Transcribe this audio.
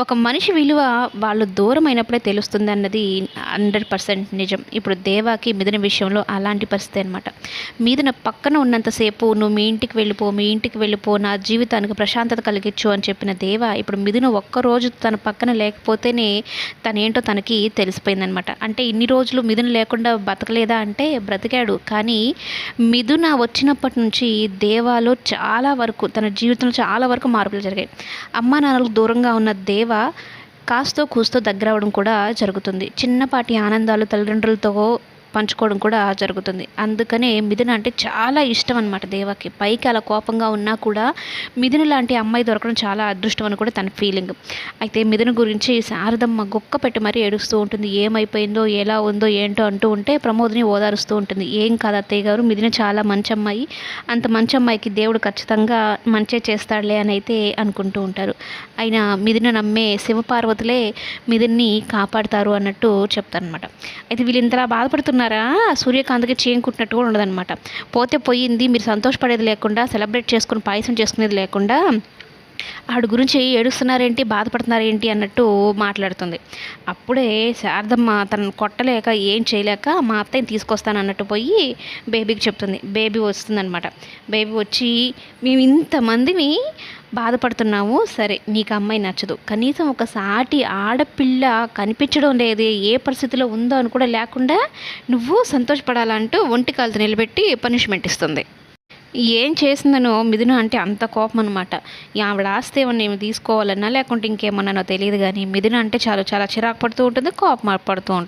ఒక మనిషి విలువ వాళ్ళు దూరం అయినప్పుడే తెలుస్తుంది అన్నది హండ్రెడ్ పర్సెంట్ నిజం. ఇప్పుడు దేవాకి మిథున విషయంలో అలాంటి పరిస్థితి అనమాట మిథున పక్కన ఉన్నంతసేపు నువ్వు మీ ఇంటికి వెళ్ళిపో మీ ఇంటికి వెళ్ళిపో నా జీవితానికి ప్రశాంతత కలిగించు అని చెప్పిన దేవ ఇప్పుడు మిథున ఒక్కరోజు తన పక్కన లేకపోతేనే తనేంటో తనకి తెలిసిపోయిందనమాట అంటే ఇన్ని రోజులు మిథున లేకుండా బతకలేదా అంటే బ్రతికాడు. కానీ మిథున వచ్చినప్పటి నుంచి దేవాలో చాలా వరకు తన జీవితంలో చాలా వరకు మార్పులు జరిగాయి. అమ్మా నాన్నలకు దూరంగా ఉన్న దేవ కాస్తో కూస్తో దగ్గర అవ్వడం కూడా జరుగుతుంది. చిన్నపాటి ఆనందాలు తల్లిదండ్రులతో పంచుకోవడం కూడా జరుగుతుంది. అందుకనే మిథున అంటే చాలా ఇష్టం అనమాట దేవాకి. పైకి అలా కోపంగా ఉన్నా కూడా మిథున లాంటి అమ్మాయి దొరకడం చాలా అదృష్టం అని కూడా తన ఫీలింగ్. అయితే మిథున గురించి శారదమ్మ గొక్క పెట్టి మరీ ఏడుస్తూ ఉంటుంది. ఏమైపోయిందో ఎలా ఉందో ఏంటో అంటూ ఉంటే ప్రమోద్ని ఓదారుస్తూ ఉంటుంది. ఏం కాదు అత్తయ్య గారు మిథున చాలా మంచి అమ్మాయి అంత మంచి అమ్మాయికి దేవుడు ఖచ్చితంగా మంచే చేస్తాడులే అని అయితే అనుకుంటూ ఉంటారు. అయినా మిథున నమ్మే శివపార్వతులే మిథున్ని కాపాడుతారు అన్నట్టు చెప్తారనమాట అయితే వీళ్ళు ఇంతలా బాధపడుతున్న బాధపడుతున్నారా సూర్యకాంత్కి కుట్టినట్టు కూడా ఉండదన్నమాట. పోతే పోయింది మీరు సంతోషపడేది లేకుండా సెలబ్రేట్ చేసుకుని పాయసం చేసుకునేది లేకుండా ఆవిడ గురించి ఏడుస్తున్నారేంటి బాధపడుతున్నారేంటి అన్నట్టు మాట్లాడుతుంది. అప్పుడే శారదమ్మ తనను కొట్టలేక ఏం చేయలేక మా అత్తయ్యని తీసుకొస్తాను అన్నట్టు పోయి బేబీకి చెప్తుంది. బేబీ వస్తుందన్నమాట. బేబీ వచ్చి మేము ఇంతమందిని బాధపడుతున్నాము సరే నీకు అమ్మాయి నచ్చదు. కనీసం ఒక సాటి ఆడపిల్ల కనిపించడం లేదు ఏ పరిస్థితిలో ఉందో అని కూడా లేకుండా నువ్వు సంతోషపడాలంటూ ఒంటి కాలుతో నిలబెట్టి పనిష్మెంట్ ఇస్తుంది. ఏం చేసిందనో మిథున అంటే అంత కోపం అనమాట ఆవిడ ఆస్తి ఏమన్నా ఏమి తీసుకోవాలన్నా లేకుంటే ఇంకేమన్నానో తెలియదు కానీ మిథున అంటే చాలా చాలా చిరాకు పడుతూ ఉంటుంది కోపం పడుతూ ఉంటుంది.